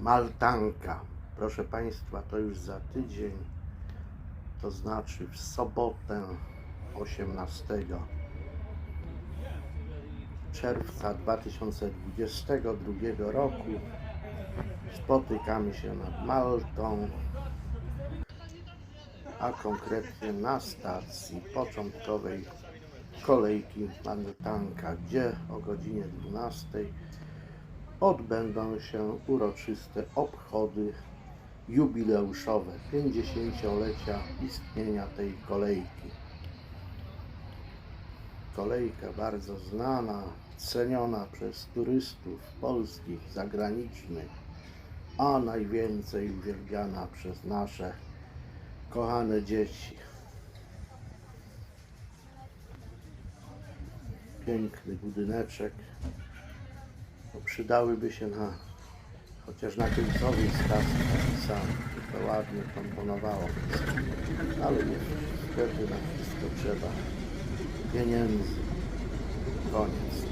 Maltanka. Proszę Państwa, to już za tydzień, to znaczy w sobotę 18 czerwca 2022 roku spotykamy się nad Maltą, a konkretnie na stacji początkowej kolejki Maltanka, gdzie o godzinie 12 odbędą się uroczyste obchody jubileuszowe 50-lecia istnienia tej kolejki. Kolejka bardzo znana, ceniona przez turystów polskich, zagranicznych, a najwięcej uwielbiana przez nasze kochane dzieci. Piękny budyneczek. Przydałyby się na chociaż na stacji taki sam. To ładnie komponowało. Ale niestety na wszystko trzeba pieniędzy. Koniec.